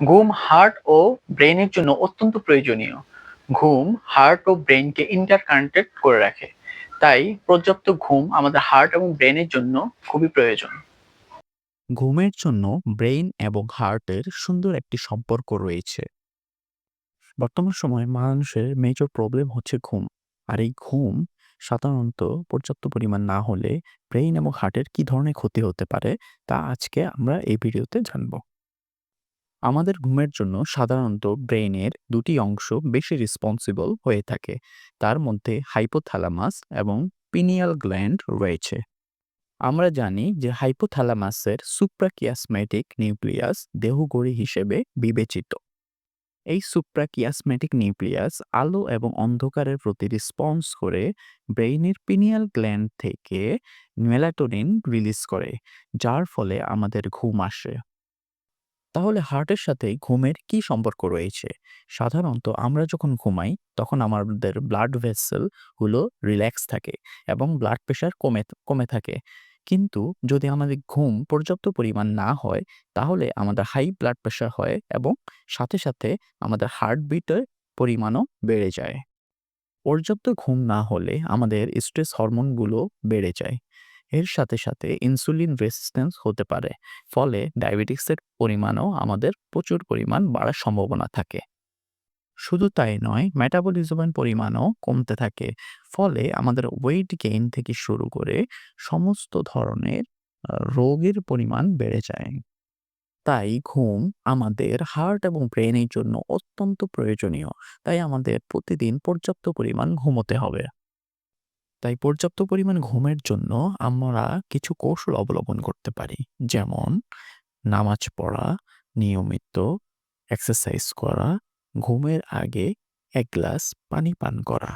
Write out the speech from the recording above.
ঘুম হার্ট ও ব্রেনের জন্য অত্যন্ত প্রয়োজনীয়। ঘুম হার্ট ও ব্রেইনকে ইন্টারকানেক্টেড করে রাখে। তাই পর্যাপ্ত ঘুম আমাদের হার্ট এবং ব্রেনের জন্য খুবই প্রয়োজন। ঘুমের জন্য ব্রেইন এবং হার্টের সুন্দর একটি সম্পর্ক রয়েছে। বর্তমান সময়ে মানুষের মেজর প্রবলেম হচ্ছে ঘুম। আর এই ঘুম সাধারণত পর্যাপ্ত পরিমাণ না হলে ব্রেইন এবং হার্টের কি ধরনের ক্ষতি হতে পারে তা আজকে আমরা এই ভিডিওতে জানব। আমাদের ঘুমের জন্য সাধারণত ব্রেইনের দুটি অংশ বেশি রেসপন্সিবল হয়ে থাকে। তার মধ্যে হাইপোথ্যালামাস এবং পিনিয়াল গ্ল্যান্ড রয়েছে। আমরা জানি যে হাইপোথ্যালামাসের সুপ্রাকিয়াসমেটিক নিউক্লিয়াস দেহগড়ি হিসেবে বিবেচিত। এই সুপ্রাকিয়াসমেটিক নিউক্লিয়াস আলো এবং অন্ধকারের প্রতি রেসপন্স করে ব্রেইনের পিনিয়াল গ্ল্যান্ড থেকে মেলাটোনিন রিলিজ করে, যার ফলে আমাদের ঘুম আসে। তাহলে হার্টের সাথে ঘুমের কি সম্পর্ক রয়েছে? সাধারণত আমরা যখন ঘুমাই, তখন আমাদের ব্লাড ভেসেল হলো রিল্যাক্স থাকে এবং ব্লাড প্রেশার কমে কমে থাকে। কিন্তু যদি আমাদের ঘুম পর্যাপ্ত পরিমাণ না হয়, তাহলে আমাদের হাই ব্লাড প্রেশার হয় এবং সাথে সাথে আমাদের হার্টবিটের পরিমাণও বেড়ে যায়। পর্যাপ্ত ঘুম না হলে আমাদের স্ট্রেস হরমোনগুলো বেড়ে যায়। এর সাথে সাথে ইনসুলিন রেসিস্ট্যান্স হতে পারে। ফলে ডায়াবেটিক্সের পরিমাণও আমাদের প্রচুর পরিমাণ বাড়ার সম্ভাবনা থাকে। শুধু তাই নয় মেটাবলিজমের পরিমাণও কমতে থাকে। ফলে আমাদের ওয়েট গেইন থেকে শুরু করে সমস্ত ধরনের রোগের পরিমাণ বেড়ে যায়। তাই ঘুম আমাদের হার্ট এবং ব্রেনের জন্য অত্যন্ত প্রয়োজনীয়। তাই আমাদের প্রতিদিন পর্যাপ্ত পরিমাণ ঘুমোতে হবে। তাই পর্যাপ্ত পরিমাণ ঘুমের জন্য আমরা কিছু কৌশল অবলম্বন করতে পারি। যেমন, নামাজ পড়া, নিয়মিত এক্সারসাইজ করা, ঘুমের আগে এক গ্লাস পানি পান করা।